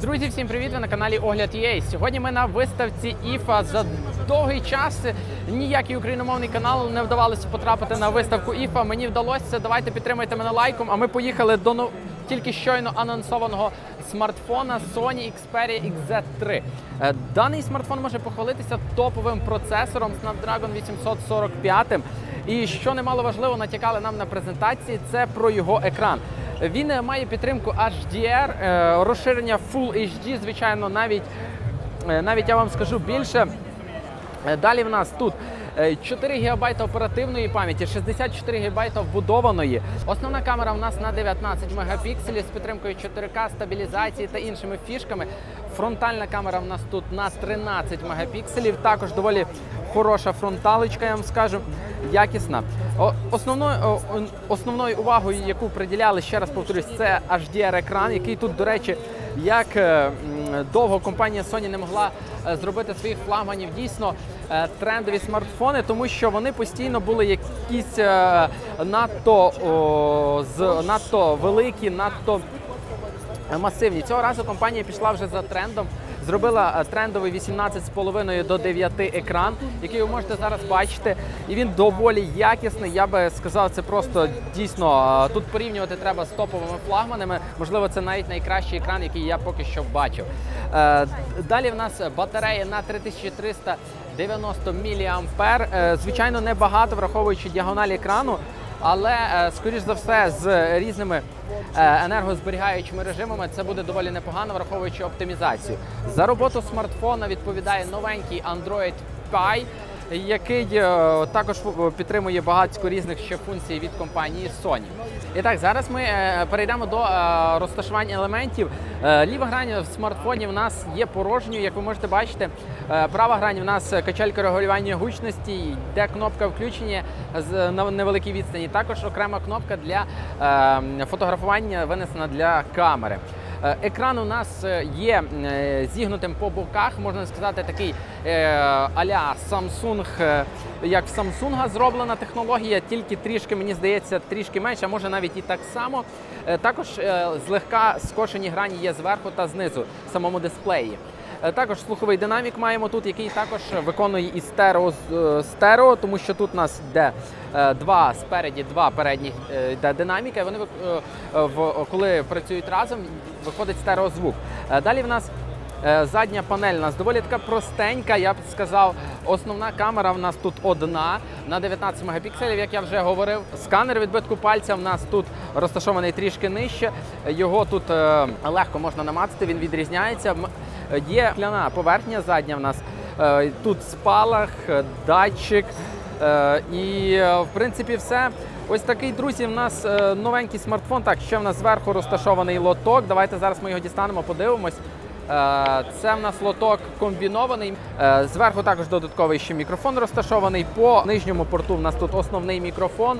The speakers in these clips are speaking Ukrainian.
Друзі, всім привіт! Ви на каналі Огляд UA. Сьогодні ми на виставці IFA. За довгий час ніякий україномовний канал не вдавалося потрапити на виставку IFA. Мені вдалося. Давайте підтримайте мене лайком. А ми поїхали до тільки щойно анонсованого смартфона Sony Xperia XZ3. Е, Даний смартфон може похвалитися топовим процесором Snapdragon 845. І що немало важливо, натякали нам на презентації, це про його екран. Він е, має підтримку HDR, е, розширення Full HD, звичайно, навіть, е, навіть я вам скажу більше. Далі в нас тут е, 4 ГБ оперативної пам'яті, 64 ГБ вбудованої. Основна камера в нас на 19 мегапікселів з підтримкою 4К, стабілізації та іншими фішками. Фронтальна камера в нас тут на 13 мегапікселів. Також доволі хороша фронталочка, я вам скажу, якісна. Основною, основною увагою, яку приділяли, ще раз повторюсь, це HDR-екран, який тут, до речі, як е, довго компанія Sony не могла е, зробити своїх флагманів дійсно е, трендові смартфони, тому що вони постійно були якісь надто, надто великі, надто масивні. Цього разу компанія пішла вже за трендом. Зробила е, трендовий 18,5 до 9 екран, який ви можете зараз бачити. І він доволі якісний. Я би сказав, це просто дійсно е, тут порівнювати треба з топовими флагманами. Можливо, це навіть найкращий екран, який я поки що бачив. Е, Далі в нас батарея на 3390 мА. Е, Звичайно, небагато, враховуючи діагональ екрану. Але е, скоріш за все з різними е, енергозберігаючими режимами це буде доволі непогано, враховуючи оптимізацію. За роботу смартфона відповідає новенький Android Pie, який е, також підтримує багатько різних ще функцій від компанії Sony. І так, зараз ми е, перейдемо до е, розташування елементів. Ліва грань в смартфоні в нас є порожньою, як ви можете бачити. Права грань в нас качелька регулювання гучності, йде кнопка включення з на невеликій відстані. Також окрема кнопка для е, фотографування винесена для камери. Е, Екран у нас е, є е, зігнутим по боках, можна сказати, такий а-ля Samsung, як в Samsung зроблена технологія, тільки трішки, мені здається, трішки менше, а може навіть і так само. Також злегка скошені грані є зверху та знизу в самому дисплеї. Е, Також слуховий динамік маємо тут, який також виконує і стерео, е, стерео тому що тут у нас йде е, два спереді, два передніх йде динаміка. і Вони коли працюють разом, виходить стереозвук. Далі в нас задня панель у нас доволі така простенька, я б сказав. Основна камера в нас тут одна на 19 мегапікселів, як я вже говорив. Сканер відбитку пальця в нас тут розташований трішки нижче. Його тут легко можна намацати, він відрізняється. Є кляна поверхня задня в нас. Е, Тут спалах, датчик. Е, І е, в принципі все. Ось такий, друзі, в нас новенький смартфон. Так, ще в нас зверху розташований лоток. Давайте зараз ми його дістанемо, подивимось. Це в нас лоток комбінований. Зверху також додатковий ще мікрофон розташований. По нижньому порту в нас тут основний мікрофон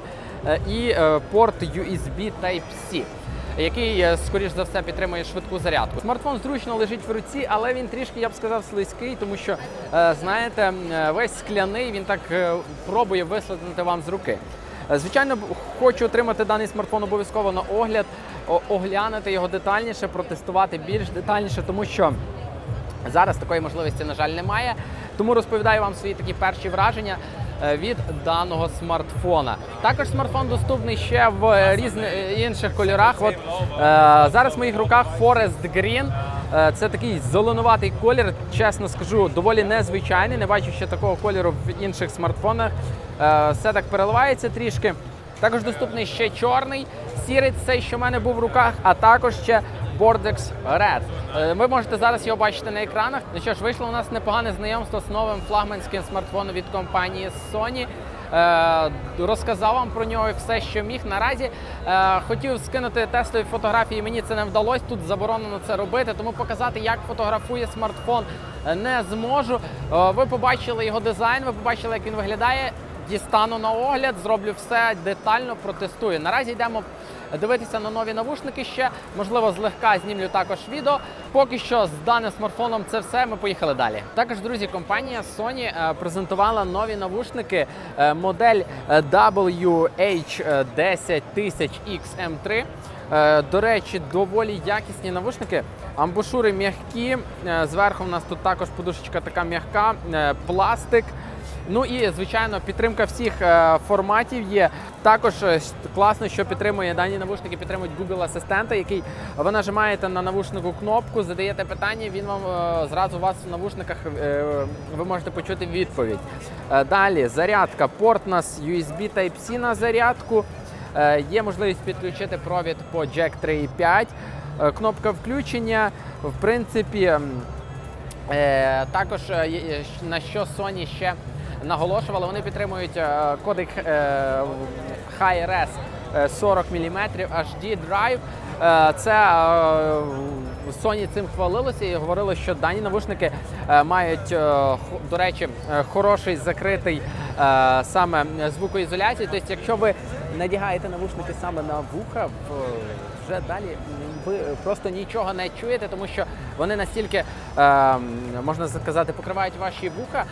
і порт USB Type-C який, е, скоріш за все, підтримує швидку зарядку. Смартфон зручно лежить в руці, але він трішки, я б сказав, слизький, тому що, е, знаєте, е, весь скляний він так пробує вислизнути вам з руки. Звичайно, хочу отримати даний смартфон обов'язково на огляд, оглянути його детальніше, протестувати більш детальніше, тому що Зараз такої можливості, на жаль, немає. Тому розповідаю вам свої такі перші враження від даного смартфона. Також смартфон доступний ще в різних інших кольорах. От е, зараз в моїх руках Forest Green. Е, Це такий зеленуватий колір, чесно скажу, доволі незвичайний. Не бачу ще такого кольору в інших смартфонах. Е, Все так переливається трішки. Також доступний ще чорний, сірий, цей, що в мене був в руках, а також ще Bordex Red. Е, Ви можете зараз його бачити на екранах. Ну що ж, вийшло у нас непогане знайомство з новим флагманським смартфоном від компанії Sony. Е, Розказав вам про нього все, що міг. Наразі е, хотів скинути тестові фотографії. Мені це не вдалося. Тут заборонено це робити, тому показати, як фотографує смартфон, не зможу. Ви побачили його дизайн, ви побачили, як він виглядає. Дістану на огляд, зроблю все детально, протестую. Наразі йдемо дивитися на нові навушники ще. Можливо, злегка знімлю також відео. Поки що з даним смартфоном це все. Ми поїхали далі. Також, друзі, компанія Sony е, презентувала нові навушники. Е, Модель е, WH10000XM3. Е, До речі, доволі якісні навушники. Амбушури м'які. Зверху в нас тут також подушечка така м'яка, пластик. Ну і звичайно, підтримка всіх е, форматів є. Також е, класно, що підтримує дані навушники, підтримують Google асистента, який ви нажимаєте на навушнику кнопку, задаєте питання, він вам е, зразу у вас в навушниках ви можете почути відповідь. Далі зарядка, порт у нас USB Type-C на зарядку. Є можливість підключити провід по Jack 3.5. Е, Кнопка включення. В принципі, також на що Sony ще наголошували, вони підтримують кодек Hi-Res е, 40 мм HD Drive. Е, Це е, Sony цим хвалилося і говорили, що дані навушники е, мають, до речі, хороший закритий саме звукоізоляцію. Тобто, якщо ви надягаєте навушники саме на вуха, вже далі ви просто нічого не чуєте, тому що вони настільки, е, можна сказати, покривають ваші вуха,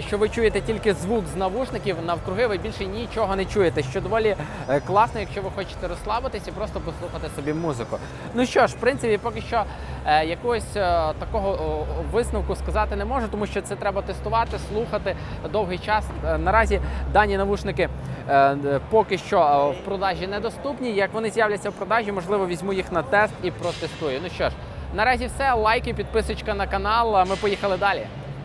що ви чуєте тільки звук з навушників, навкруги ви більше нічого не чуєте, що доволі е, класно, якщо ви хочете розслабитися і просто послухати собі музику. Ну що ж, в принципі, поки що е, якогось е, такого висновку сказати не можу, тому що це треба тестувати, слухати довгий час. Е, Наразі дані навушники е, поки що е, в продажі недоступні. Як вони з'являться в продажі, можливо, візьму їх на тест і протестую. Ну що ж, наразі все. Лайки, підписочка на канал. Ми поїхали далі.